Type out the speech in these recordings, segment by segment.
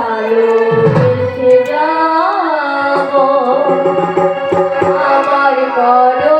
ভালোবেসে যাব আমার করণ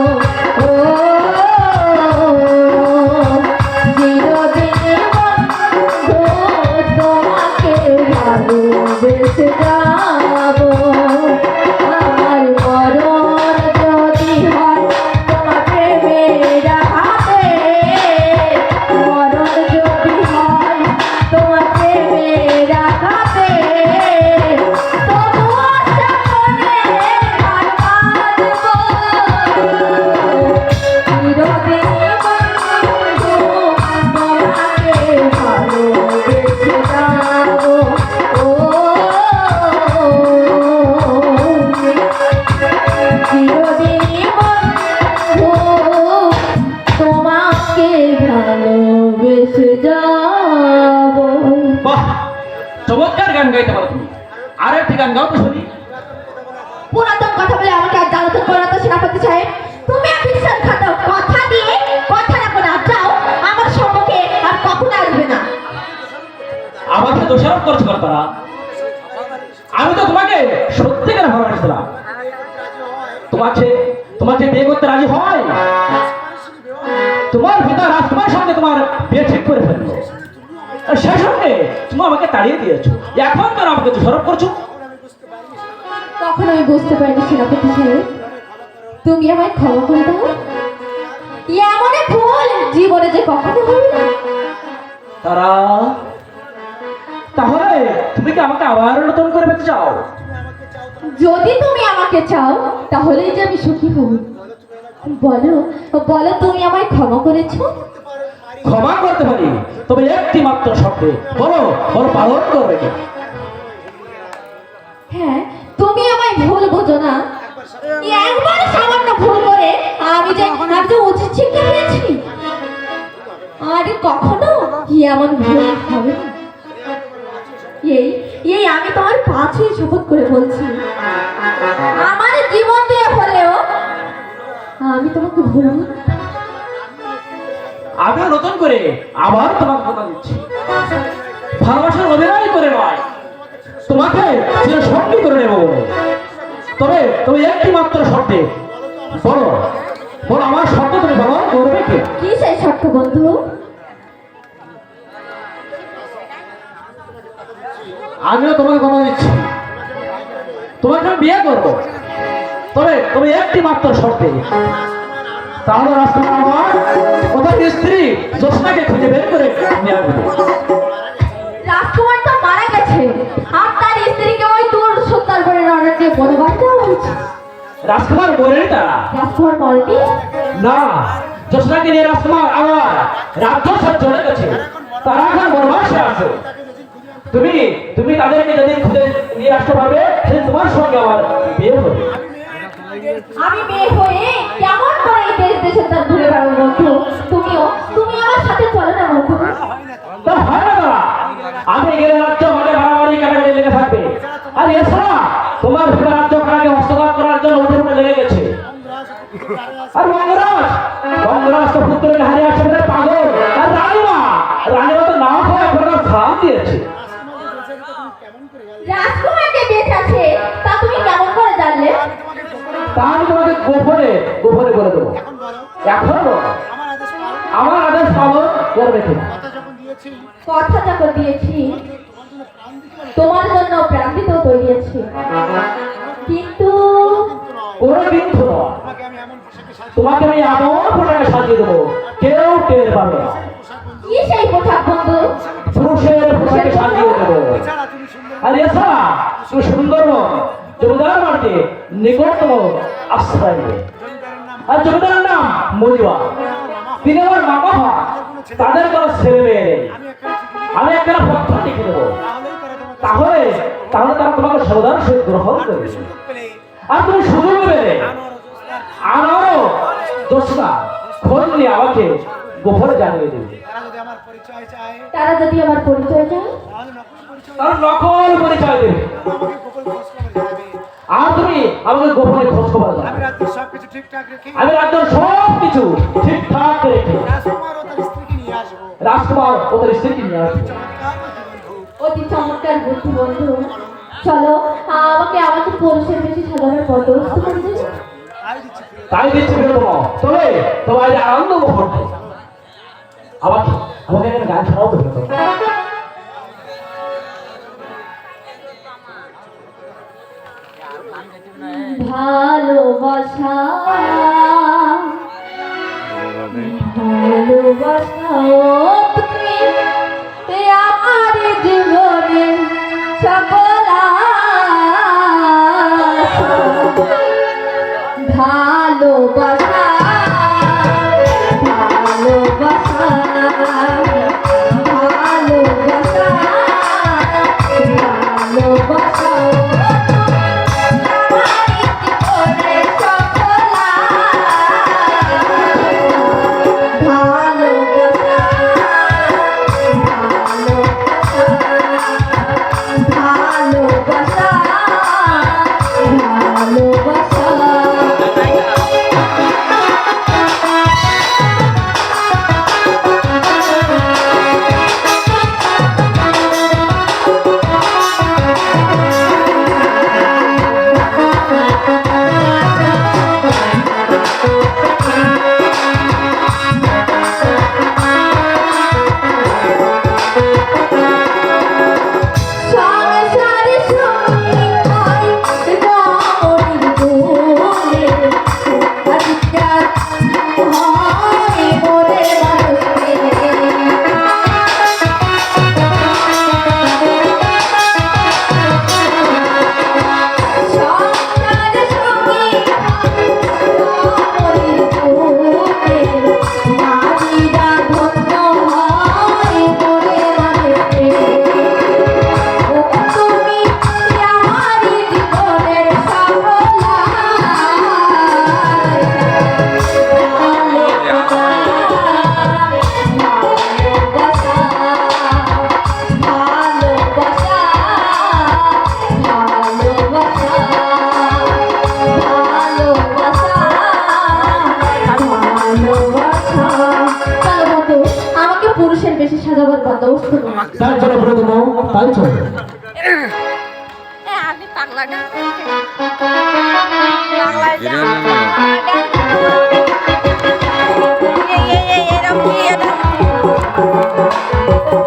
যাব ঠিকান গাইতে পারো তুমি। আর একটি গান গাও তো শুনি। পুরাতন কথা বলে আমাকে আর জ্বালাতন করো তো সেনাপতি সাহেব। তুমি আর বিশ্বাস খাটাও কথা দিয়ে কথা রাখো না। যাও আমার সম্মুখে আর কখনো আসবে না। আমাকে দোষারোপ করছ কর্তারা আমি তো তোমাকে সত্যিকার ভালোবাসছিলাম। তোমাকে তোমাকে বিয়ে করতে রাজি হয় তোমার পিতা রাজকুমার সঙ্গে তোমার বিয়ে ঠিক করে ফেলব। আর সেই সঙ্গে তুমি আমাকে তাড়িয়ে দিয়েছ। এখন কেন আমাকে দোষারোপ করছ? তখন আমি বুঝতে পারিনি সেনাপতি সাহেব। তুমি আমায় ক্ষমা করে দাও। এমন ভুল জীবনে যে কখনো হবে না। তারা তাহলে তুমি কি আমাকে আবার নতুন করে পেতে চাও? যদি তুমি আমাকে চাও তাহলে যে আমি সুখী হব। বলো বলো তুমি আমায় ক্ষমা করেছ? ক্ষমা করতে পারি তবে একটি মাত্র শব্দে, বলো বলো, পালন করবে কি? হ্যাঁ তুমি আমায় ভুল বোঝো না। একবার সামান্য ভুল করে আমি যে আমি যে উচিত শিক্ষা দিয়েছি আর কখনো এমন ভুল হবে? এই এই আমি তোমার পাঁচই শপথ করে বলছি। আমার জীবন দিয়ে হলেও আমি তোমাকে ভুলব না। আমিও নতুন করে আবার তোমাকে কথা দিচ্ছি। ভালোবাসার অভিনয় করে নয় তোমাকে চির সঙ্গী করে নেব। তবে তুমি একটি মাত্র শব্দে বলো বলো আমার শব্দ তুমি পালন করবে কি? কি সেই শর্ত বন্ধু? আমিও তোমাকে কথা দিচ্ছি। তোমাকে আমি বিয়ে করব। তবে তুমি একটি মাত্র শর্তে তাহলে রাস্তা আমার ওদের স্ত্রী জ্যোৎস্নাকে খুঁজে বের করে নিয়ে আসবে রাজকুমার তো মারা গেছে। আর তার স্ত্রীকে ওই দূর সুন্দরবনের অরণ্যে বনবাস দেওয়া হয়েছে। রাজকুমার বলেনি তারা। রাজকুমার মরেনি না জ্যোৎস্নাকে নিয়ে রাজকুমার আবার রাজ্য ছেড়ে চলে গেছে। তারা এখন বনবাসে আছে। তুমি তুমি তাদেরকে যেদিন খুঁজে নিয়ে আসতে পারবে সেদিন তোমার সঙ্গে আমার বিয়ে হবে। আমি মেয়ে হয়ে কেমন করে রাজকুমারকে বেঁচে আছে তা তুমি কেমন করে জানলে? তা আমি তোমাকে গোপনে গোপনে বলে দেবো। এখন বলো, আমার আদেশ পালন করবে কিনা কথা যখন দিয়েছি তোমার জন্য প্রাণ দিতেও তৈরি আছি কিন্তু কোনো কিন্তু তোমাকে আমি এমন পোশাকে সাজিয়ে দেবো কেউ টের পাবে না। কি সেই পোশাক বন্ধু? পুরুষের পোশাকে? সাজিয়ে দেবো। আর এছাড়া সুন্দরবন জমিদার বাড়িতে নিকটতম আশ্রয় নেবে আর জমিদারের নাম মজুয়া তিনি আমার মামা হন। তাদের কোনো ছেলে মেয়ে আমি একটা পত্র লিখে দেবো। তাহলে তাহলে তারা তোমাকে সমাধান সহিত গ্রহণ করবে। আর তুমি সুযোগ পেলে আমারও দোষটা খোঁজ নিয়ে আমাকে গোপনে জানিয়ে দেবে। তারা যদি আমার পরিচয় চায় তার নকল পরিচয়। দেবে আর তুমি আমাকে গোপনে খোঁজ খবর দাও। আমি রাত্রে সবকিছু ঠিকঠাক রেখে আমি রাজ্যের সব কিছু ঠিকঠাক রেখে রাজকুমার ও তার স্ত্রীকে নিয়ে আসব। রাজকুমার ওদের স্ত্রীকে নিয়ে আসবে। অতি চমৎকার বুদ্ধি বন্ধু। চলো আমাকে আমাকে পুরুষের বেশি সাধারণ বন্দোবস্ত করে তাই দিচ্ছি প্রিয়। তাই তবে তোমার আনন্দ মুহূর্তে আমাকে আমাকে একটা গান শোনাও তো ভালোবাসা। ভালোবাসা। সাজাবার বন্দোবস্ত নেই তাই চলো প্রথম তাই চলো। আমি পাগলাটা